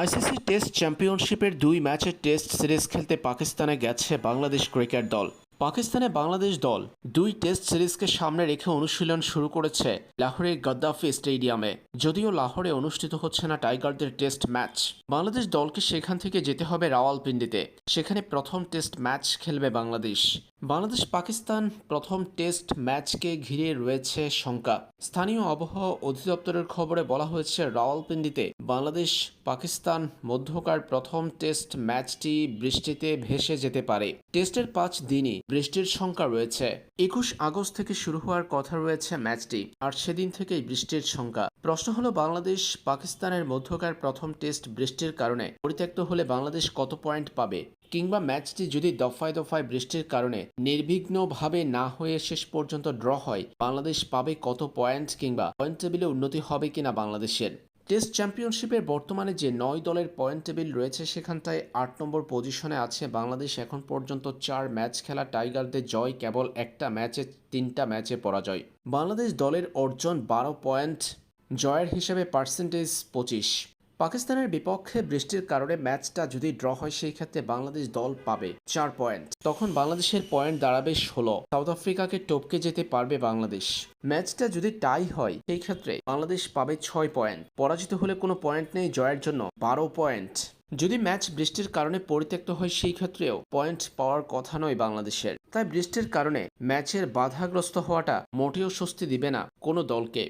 ICC test চ্যাম্পিয়নশিপের দুই ম্যাচের টেস্ট সিরিজ খেলতে পাকিস্তানে গেছে বাংলাদেশ ক্রিকেট দল। পাকিস্তানে বাংলাদেশ দল দুই টেস্ট সিরিজকে সামনে রেখে অনুশীলন শুরু করেছে লাহোরের গদ্দাফি স্টেডিয়ামে। যদিও লাহোরে অনুষ্ঠিত হচ্ছে না টাইগারদের টেস্ট ম্যাচ। বাংলাদেশ দলকে সেখান থেকে যেতে হবে রাওয়ালপিন্ডিতে। সেখানে প্রথম টেস্ট ম্যাচ খেলবে বাংলাদেশ। বাংলাদেশ পাকিস্তান প্রথম টেস্ট ম্যাচকে ঘিরে রয়েছে শঙ্কা। স্থানীয় আবহাওয়া অধিদপ্তরের খবরে বলা হয়েছে, রাওয়ালপিন্ডিতে বাংলাদেশ পাকিস্তান মধ্যকার প্রথম টেস্ট ম্যাচটি বৃষ্টিতে ভেসে যেতে পারে। টেস্টের পাঁচ দিনই বৃষ্টির শঙ্কা রয়েছে। একুশ আগস্ট থেকে শুরু হওয়ার কথা রয়েছে ম্যাচটি, আর সেদিন থেকেই বৃষ্টির শঙ্কা প্রশ্ন হলো, বাংলাদেশ পাকিস্তানের মধ্যকার প্রথম টেস্ট বৃষ্টির কারণে পরিত্যক্ত হলে বাংলাদেশ কত পয়েন্ট পাবে? কিংবা ম্যাচটি যদি দফায় দফায় বৃষ্টির কারণে নির্বিঘ্নভাবে না হয়ে শেষ পর্যন্ত ড্র হয়, বাংলাদেশ পাবে কত পয়েন্ট কিংবা পয়েন্ট টেবিলে উন্নতি হবে কিনা বাংলাদেশের? টেস্ট চ্যাম্পিয়নশিপের বর্তমানে যে নয় দলের পয়েন্ট টেবিল রয়েছে সেখানটায় আট নম্বর পজিশনে আছে বাংলাদেশ। এখন পর্যন্ত চার ম্যাচ খেলা টাইগারদের জয়, কেবল একটা ম্যাচে, তিনটা ম্যাচে পরাজয়। বাংলাদেশ দলের অর্জন বারো পয়েন্ট, জয়ের হিসেবে পার্সেন্টেজ পঁচিশ। পাকিস্তানের বিপক্ষে বৃষ্টির কারণে ম্যাচটা যদি ড্র হয়, সেই ক্ষেত্রে বাংলাদেশ দল পাবে চার পয়েন্ট। তখন বাংলাদেশের পয়েন্ট দাঁড়াবে ষোলো। সাউথ আফ্রিকাকে টপকে যেতে পারবে বাংলাদেশ। ম্যাচটা যদি টাই হয়, সেই ক্ষেত্রে বাংলাদেশ পাবে ছয় পয়েন্ট। পরাজিত হলে কোনো পয়েন্ট নেই জয়ের জন্য, বারো পয়েন্ট। যদি ম্যাচ বৃষ্টির কারণে পরিত্যক্ত হয়, সেই ক্ষেত্রেও পয়েন্ট পাওয়ার কথা নয় বাংলাদেশের। তাই বৃষ্টির কারণে ম্যাচের বাধাগ্রস্ত হওয়াটা মোটেও স্বস্তি দিবে না কোনো দলকে।